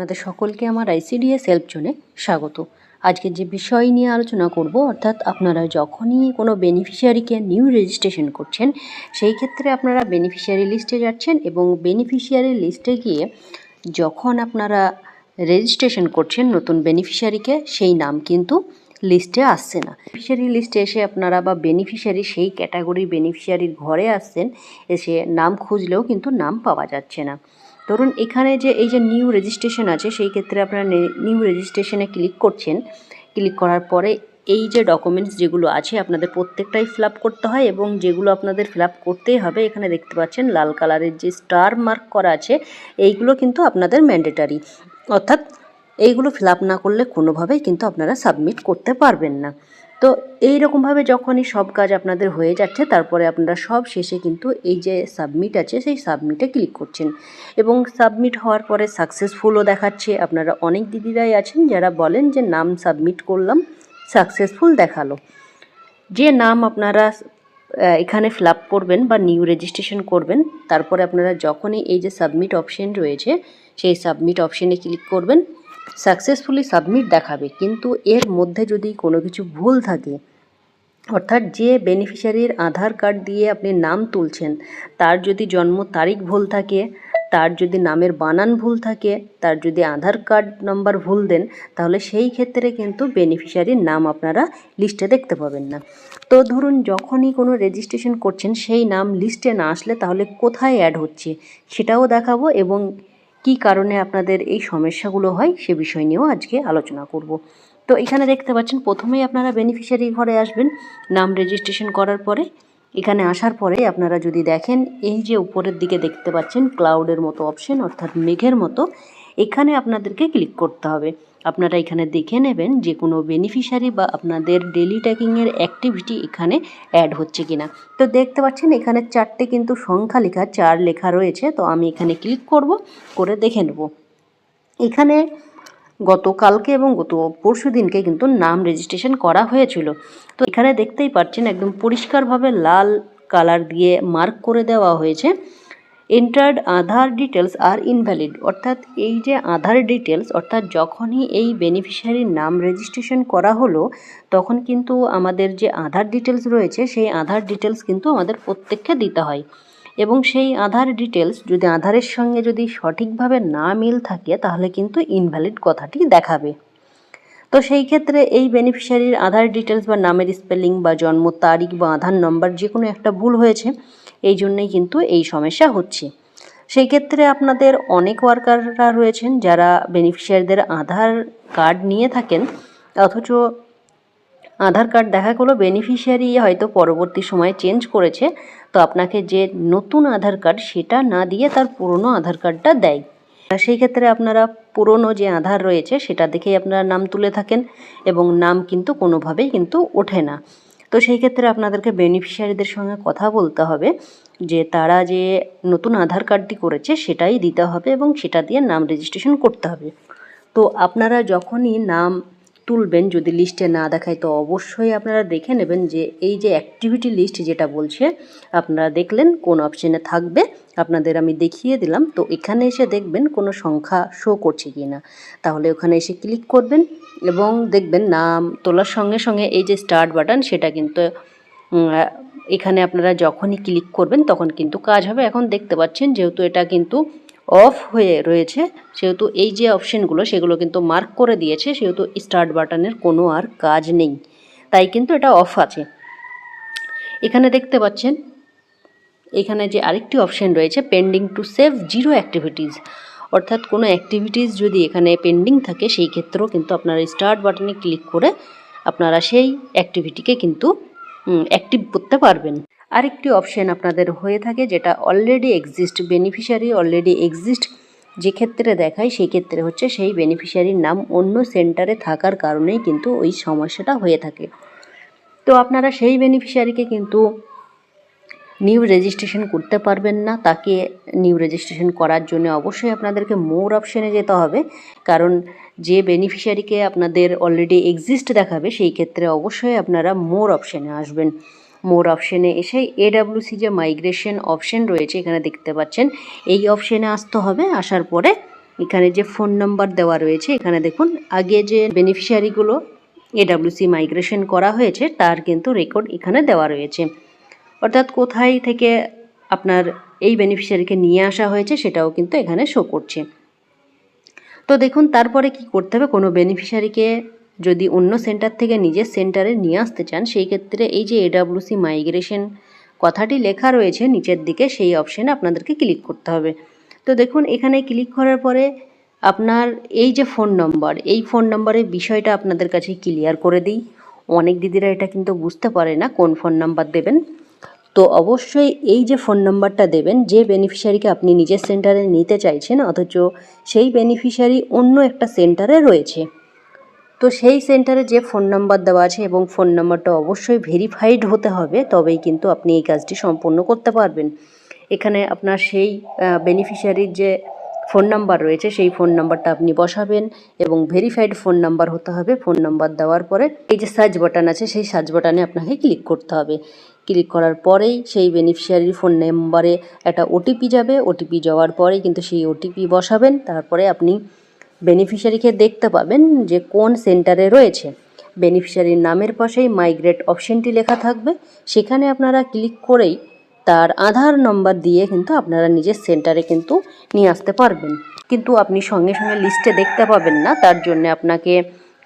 আপনাদের সকলকে আমার আইসিডিএস হেল্প জোনে স্বাগত। আজকে যে বিষয় নিয়ে আলোচনা করব, অর্থাৎ আপনারা যখনই কোনো বেনিফিশিয়ারিকে নিউ রেজিস্ট্রেশন করছেন, সেই ক্ষেত্রে আপনারা বেনিফিশিয়ারি লিস্টে যাচ্ছেন এবং বেনিফিশিয়ারি লিস্টে গিয়ে যখন আপনারা রেজিস্ট্রেশন করছেন নতুন বেনিফিশিয়ারিকে সেই নাম কিন্তু লিস্টে আসছে না। বেনিফিশিয়ারি লিস্টে এসে আপনারা বা বেনিফিশিয়ারি সেই ক্যাটাগরি বেনিফিশিয়ারির ঘরে আসছেন, এসে নাম খুঁজলেও কিন্তু নাম পাওয়া যাচ্ছে না। ধরুন এখানে যে এই যে নিউ রেজিস্ট্রেশন আছে, সেই ক্ষেত্রে আপনারা নিউ রেজিস্ট্রেশনে ক্লিক করছেন। ক্লিক করার পরে এই যে ডকুমেন্টস যেগুলো আছে, আপনাদের প্রত্যেকটাই ফিল করতে হয় এবং যেগুলো আপনাদের ফিল করতেই হবে, এখানে দেখতে পাচ্ছেন লাল কালারের যে স্টার মার্ক করা আছে, এইগুলো কিন্তু আপনাদের ম্যান্ডেটারি অর্থাৎ এইগুলো ফিল না করলে কোনোভাবেই কিন্তু আপনারা সাবমিট করতে পারবেন না। তো এই রকমভাবে যখনই সব কাজ আপনাদের হয়ে যাচ্ছে, তারপরে আপনারা সব শেষে কিন্তু এই যে সাবমিট আছে, সেই সাবমিটে ক্লিক করছেন। এবং সাবমিট হওয়ার পরে সাকসেসফুলও দেখাচ্ছে। আপনারা অনেক দিদিরাই আছেন যারা বলেন যে, নাম সাবমিট করলাম সাকসেসফুল দেখাল। যে নাম আপনারা এখানে ফিল করবেন বা নিউ রেজিস্ট্রেশন করবেন, তারপরে আপনারা যখনই এই যে সাবমিট অপশন রয়েছে, সেই সাবমিট অপশনে ক্লিক করবেন। সাকসেসফুলি সাবমিট দেখাবে। কিন্তু এর মধ্যে যদি কোনো কিছু ভুল থাকে, অর্থাৎ যে বেনিফিশিয়ারির আধার কার্ড দিয়ে আপনি নাম তুলছেন, তার যদি জন্ম তারিখ ভুল থাকে, তার যদি নামের বানান ভুল থাকে, তার যদি আধার কার্ড নাম্বার ভুল দেন, তাহলে সেই ক্ষেত্রে কিন্তু বেনিফিশিয়ারির নাম আপনারা লিস্টে দেখতে পাবেন না। তো ধরুন যখনই কোনো রেজিস্ট্রেশন করছেন, সেই নাম লিস্টে না আসলে তাহলে কোথায় অ্যাড হচ্ছে, সেটাও দেখাবো এবং কী কারণে আপনাদের এই সমস্যাগুলো হয় সে বিষয় নিয়েও আজকে আলোচনা করব। তো এখানে দেখতে পাচ্ছেন, প্রথমেই আপনারা বেনিফিশিয়ারি ঘরে আসবেন, নাম রেজিস্ট্রেশন করার পরে, এখানে আসার পরে আপনারা যদি দেখেন, এই যে উপরের দিকে দেখতে পাচ্ছেন ক্লাউডের মতো অপশন অর্থাৎ মেঘের মতো, এখানে আপনাদেরকে ক্লিক করতে হবে। আপনারা এখানে দেখে নেবেন যে কোনো বেনিফিশিয়ারি বা আপনাদের ডেলি ট্যাকিংয়ের অ্যাক্টিভিটি এখানে অ্যাড হচ্ছে কিনা। তো দেখতে পাচ্ছেন এখানে চারটে কিন্তু সংখ্যা লেখা, চার লেখা রয়েছে। তো আমি এখানে ক্লিক করব, করে দেখে নেব। এখানে গতকালকে এবং গত পরশু দিনকে কিন্তু নাম রেজিস্ট্রেশন করা হয়েছিল। তো এখানে দেখতেই পাচ্ছেন একদম পরিষ্কারভাবে লাল কালার দিয়ে মার্ক করে দেওয়া হয়েছে। এন্টার্ড আধার ডিটেলস আর ইনভ্যালিড অর্থাৎ এই যে আধার ডিটেলস অর্থাৎ যখনই এই বেনিফিশিয়ারির নাম রেজিস্ট্রেশন করা হলো, তখন কিন্তু আমাদের যে আধার ডিটেলস রয়েছে, সেই আধার ডিটেলস কিন্তু আমাদের প্রত্যেককে দিতে হয়। এবং সেই আধার ডিটেলস যদি আধারের সঙ্গে যদি সঠিকভাবে না মিল থাকে, তাহলে কিন্তু ইনভ্যালিড কথাটি দেখাবে। তো সেই ক্ষেত্রে এই বেনিফিশিয়ারির আধার ডিটেলস বা নামের স্পেলিং বা জন্ম তারিখ বা আধার নম্বর যে কোনো একটা ভুল হয়েছে এই জন্যেই কিন্তু এই সমস্যা হচ্ছে। সেই ক্ষেত্রে আপনাদের অনেক ওয়ার্কাররা রয়েছেন যারা বেনিফিশিয়ারিদের আধার কার্ড নিয়ে থাকেন, অথচ আধার কার্ড দেখা গেলো বেনিফিশিয়ারি হয়তো পরবর্তী সময়ে চেঞ্জ করেছে, তো আপনাকে যে নতুন আধার কার্ড সেটা না দিয়ে তার পুরনো আধার কার্ডটা দেয়। সেই ক্ষেত্রে আপনারা পুরনো যে আধার রয়েছে সেটা দেখেই আপনারা নাম তুলে থাকেন এবং নাম কিন্তু কোনোভাবেই কিন্তু ওঠে না। তো সেই ক্ষেত্রে আপনাদেরকে বেনিফিশিয়ারিদের সঙ্গে কথা বলতে হবে যে তারা যে নতুন আধার কার্ডটি করেছে সেটাই দিতে হবে এবং সেটা দিয়ে নাম রেজিস্ট্রেশন করতে হবে। তো আপনারা যখনই নাম তুলবেন, যদি লিস্টে না দেখায়, তো অবশ্যই আপনারা দেখে নেবেন যে এই যে অ্যাক্টিভিটি লিস্ট যেটা বলছে, আপনারা দেখলেন কোন অপশানে থাকবে, আপনাদের আমি দেখিয়ে দিলাম। তো এখানে এসে দেখবেন কোনো সংখ্যা শো করছে কি না তাহলে ওখানে এসে ক্লিক করবেন এবং দেখবেন নাম তোলার সঙ্গে সঙ্গে এই যে স্টার্ট বাটন সেটা কিন্তু এখানে আপনারা যখনই ক্লিক করবেন, তখন কিন্তু কাজ হবে। এখন দেখতে পাচ্ছেন, যেহেতু এটা কিন্তু অফ হয়ে রয়েছে, সেহেতু এই যে অপশানগুলো সেগুলো কিন্তু মার্ক করে দিয়েছে, সেহেতু স্টার্ট বাটনের কোনো আর কাজ নেই। তাই কিন্তু এটা অফ আছে। এখানে দেখতে পাচ্ছেন, এখানে যে আরেকটি অপশান রয়েছে pending to save zero activities অর্থাৎ কোনো অ্যাক্টিভিটিস যদি এখানে পেন্ডিং থাকে, সেই ক্ষেত্রেও কিন্তু আপনারা স্টার্ট বাটনে ক্লিক করে আপনারা সেই অ্যাক্টিভিটিকে কিন্তু অ্যাক্টিভ করতে পারবেন। আরেকটি অপশন আপনাদের হয়ে থাকে যেটা already exist beneficiary already exist যে ক্ষেত্রে দেখায়, সেই ক্ষেত্রে হচ্ছে সেই বেনিফিশিয়ারির নাম অন্য সেন্টারে থাকার কারণেই কিন্তু ওই সমস্যাটা হয়ে থাকে। তো আপনারা সেই বেনিফিশিয়ারিকে কিন্তু নিউ রেজিস্ট্রেশন করতে পারবেন না। তাকে নিউ রেজিস্ট্রেশন করার জন্য অবশ্যই আপনাদেরকে মোর অপশানে যেতে হবে। কারণ যে বেনিফিশিয়ারিকে আপনাদের অলরেডি এক্সিস্ট দেখাবে, সেই ক্ষেত্রে অবশ্যই আপনারা মোর অপশানে আসবেন। মোর অপশানে এসে এডাব্লিউসি যে মাইগ্রেশন অপশন রয়েছে, এখানে দেখতে পাচ্ছেন। এই অপশানে আসতে হবে, আসার পরে এখানে যে ফোন নাম্বার দেওয়া রয়েছে, এখানে দেখুন, আগে যে বেনিফিশিয়ারিগুলো এডাব্লিউসি মাইগ্রেশন করা হয়েছে, তার কিন্তু রেকর্ড এখানে দেওয়া রয়েছে। অর্থাৎ কোথায় থেকে আপনার এই বেনিফিশিয়ারিকে নিয়ে আসা হয়েছে, সেটাও কিন্তু এখানে শো করছে। তো দেখুন, তারপরে কি করতে হবে? কোনো বেনিফিশিয়ারিকে যদি অন্য সেন্টার থেকে নিজের সেন্টারে নিয়ে আসতে চান, সেই ক্ষেত্রে এই যে এডাব্লিউসি মাইগ্রেশন কথাটি লেখা রয়েছে নিচের দিকে, সেই অপশানে আপনাদেরকে ক্লিক করতে হবে। তো দেখুন, এখানে ক্লিক করার পরে আপনার এই যে ফোন নম্বর এই ফোন নম্বরের বিষয়টা আপনাদের কাছে ক্লিয়ার করে দিই। অনেক দিদিরা এটা কিন্তু বুঝতে পারে না কোন ফোন নাম্বার দেবেন। তো অবশ্যই এই যে ফোন নাম্বারটা দেবেন, যে বেনিফিশিয়ারিকে আপনি নিজের সেন্টারে নিতে চাইছেন, অথচ সেই বেনিফিশিয়ারি অন্য একটা সেন্টারে রয়েছে। তো সেই সেন্টারে যে ফোন নাম্বার দেওয়া আছে এবং ফোন নাম্বারটা অবশ্যই ভেরিফাইড হতে হবে, তবেই কিন্তু আপনি এই কাজটি সম্পূর্ণ করতে পারবেন। এখানে আপনার সেই বেনিফিশিয়ারির যে ফোন নাম্বার রয়েছে, সেই ফোন নাম্বারটা আপনি বসাবেন এবং ভেরিফাইড ফোন নাম্বার হতে হবে। ফোন নাম্বার দেওয়ার পরে এই যে সার্চ বাটন আছে, সেই সার্চ বাটনে আপনাকে ক্লিক করতে হবে। ক্লিক করার পরেই সেই বেনিফিশিয়ারির ফোন নাম্বারে একটা ওটিপি যাবে। ওটিপি যাওয়ার পরেই কিন্তু সেই ওটিপি বসাবেন। তারপরে আপনি বেনিফিশিয়ারিকে দেখতে পাবেন যে কোন সেন্টারে রয়েছে। বেনিফিশিয়ারির নামের পাশেই মাইগ্রেট অপশনটি লেখা থাকবে। সেখানে আপনারা ক্লিক করেই তার আধার নম্বর দিয়ে কিন্তু আপনারা নিজের সেন্টারে কিন্তু নিয়ে আসতে পারবেন। কিন্তু আপনি সঙ্গে সঙ্গে লিস্টে দেখতে পাবেন না, তার জন্য আপনাকে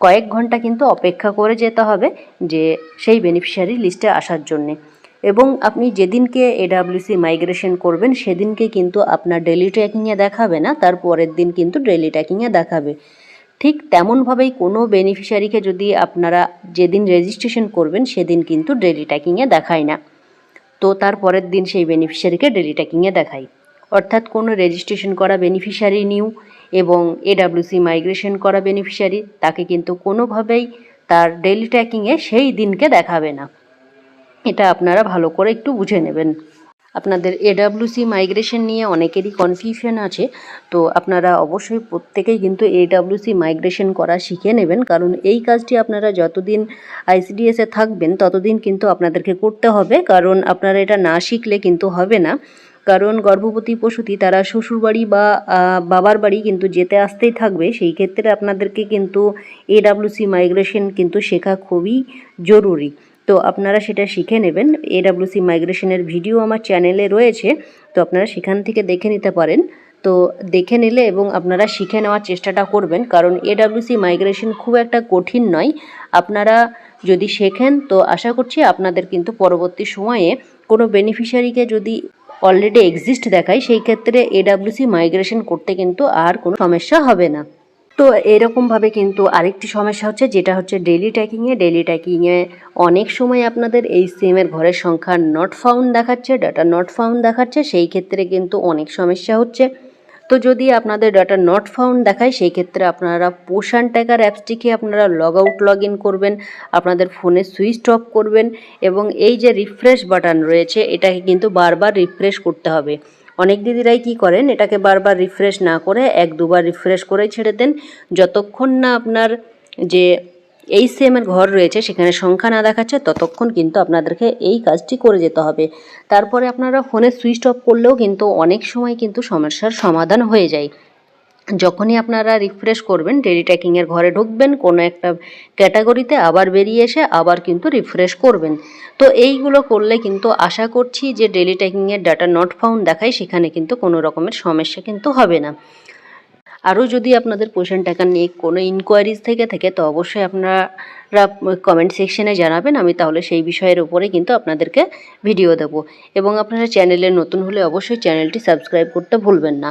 কয়েক ঘণ্টা কিন্তু অপেক্ষা করে যেতে হবে যে সেই বেনিফিশিয়ারি লিস্টে আসার জন্যে। এবং আপনি যেদিনকে এডাব্লিউসি মাইগ্রেশন করবেন, সেদিনকে কিন্তু আপনার ডেলি ট্র্যাকিংয়ে দেখাবে না, তার পরের দিন কিন্তু ডেলি ট্র্যাকিংয়ে দেখাবে। ঠিক তেমনভাবেই কোনো বেনিফিশিয়ারিকে যদি আপনারা যেদিন রেজিস্ট্রেশন করবেন, সেদিন কিন্তু ডেলি ট্র্যাকিংয়ে দেখায় না। তো তার পরের দিন সেই বেনিফিশিয়ারিকে ডেলি ট্র্যাকিংয়ে দেখায়। অর্থাৎ কোনো রেজিস্ট্রেশন করা বেনিফিশিয়ারি নিউ এবং এডাব্লিউসি মাইগ্রেশন করা বেনিফিশিয়ারি তাকে কিন্তু কোনোভাবেই তার ডেলি ট্র্যাকিংয়ে সেই দিনকে দেখাবে না। এটা আপনারা ভালো করে একটু বুঝে নেবেন। আপনাদের এডাব্লিউসি মাইগ্রেশন নিয়ে অনেকেরই কনফিউশন আছে, তো আপনারা অবশ্যই প্রত্যেকেই কিন্তু এডাব্লিউসি মাইগ্রেশন করা শিখে নেবেন, কারণ এই কাজটি আপনারা যতদিন আইসিডিএসে থাকবেন, ততদিন কিন্তু আপনাদেরকে করতে হবে, কারণ আপনারা এটা না শিখলে কিন্তু হবে না। কারণ গর্ভবতী প্রসূতি তারা শ্বশুরবাড়ি বা বাবার বাড়ি কিন্তু যেতে আসতেই থাকবে, সেই ক্ষেত্রে আপনাদেরকে কিন্তু এডাব্লিউসি মাইগ্রেশন কিন্তু শেখা খুবই জরুরি। তো আপনারা সেটা শিখে নেবেন। এডাব্লিউসি মাইগ্রেশনের ভিডিও আমার চ্যানেলে রয়েছে, তো আপনারা সেখান থেকে দেখে নিতে পারেন। তো দেখে নিলে এবং আপনারা শিখে নেওয়ার চেষ্টাটা করবেন, কারণ এডাব্লিউসি মাইগ্রেশন খুব একটা কঠিন নয়। আপনারা যদি শেখেন, তো আশা করছি আপনাদের কিন্তু পরবর্তী সময়ে কোনো বেনিফিশিয়ারিকে যদি অলরেডি এক্সিস্ট দেখায়, সেই ক্ষেত্রে এডাব্লিউসি মাইগ্রেশন করতে কিন্তু আর কোনো সমস্যা হবে না। তো এরকমভাবে কিন্তু আরেকটি সমস্যা হচ্ছে, যেটা হচ্ছে ডেলি ট্যাকিংয়ে ডেলি ট্যাকিংয়ে অনেক সময় আপনাদের এই সিমের ঘরের সংখ্যা নট ফাউন্ড দেখাচ্ছে ডাটা নট ফাউন্ড দেখাচ্ছে, সেই ক্ষেত্রে কিন্তু অনেক সমস্যা হচ্ছে। তো যদি আপনাদের ডাটা নট ফাউন্ড দেখায়, সেই ক্ষেত্রে আপনারা পোষণ ট্যাকার অ্যাপসটিকে আপনারা লগ আউট লগ ইন করবেন, আপনাদের ফোনে সুইচ অফ করবেন এবং এই যে রিফ্রেশ বাটন রয়েছে, এটাকে কিন্তু বারবার রিফ্রেশ করতে হবে। অনেক দিদিরাই কি করেন, এটাকে বারবার রিফ্রেশ না করে, এক দুবার রিফ্রেশ করে ছেড়ে দেন। যতক্ষণ না আপনার যে এই সেমের ঘর রয়েছে, সেখানে সংখ্যা না দেখাচ্ছে, ততক্ষণ কিন্তু আপনাদেরকে এই কাজটি করে যেতে হবে। তারপরে আপনারা ফোনে সুইচ অফ করলেও কিন্তু অনেক সময় কিন্তু সমস্যার সমাধান হয়ে যায়। যখনই আপনারা রিফ্রেশ করবেন ডেলি ট্র্যাকিংয়ের ঘরে ঢুকবেন, কোনো একটা ক্যাটাগরিতে আবার বেরিয়ে এসে আবার কিন্তু রিফ্রেশ করবেন। তো এইগুলো করলে কিন্তু আশা করছি যে ডেলি ট্র্যাকিংয়ের ডাটা নট ফাউন্ড দেখায়, সেখানে কিন্তু কোনো রকমের সমস্যা কিন্তু হবে না। আরও যদি আপনাদের পোষণ টাকা নিয়ে কোনো ইনকোয়ারিজ থেকে থাকে, তো অবশ্যই আপনারা কমেন্ট সেকশনে জানাবেন, আমি তাহলে সেই বিষয়ের উপরে কিন্তু আপনাদেরকে ভিডিও দেব। এবং আপনারা চ্যানেলে নতুন হলে অবশ্যই চ্যানেলটি সাবস্ক্রাইব করতে ভুলবেন না।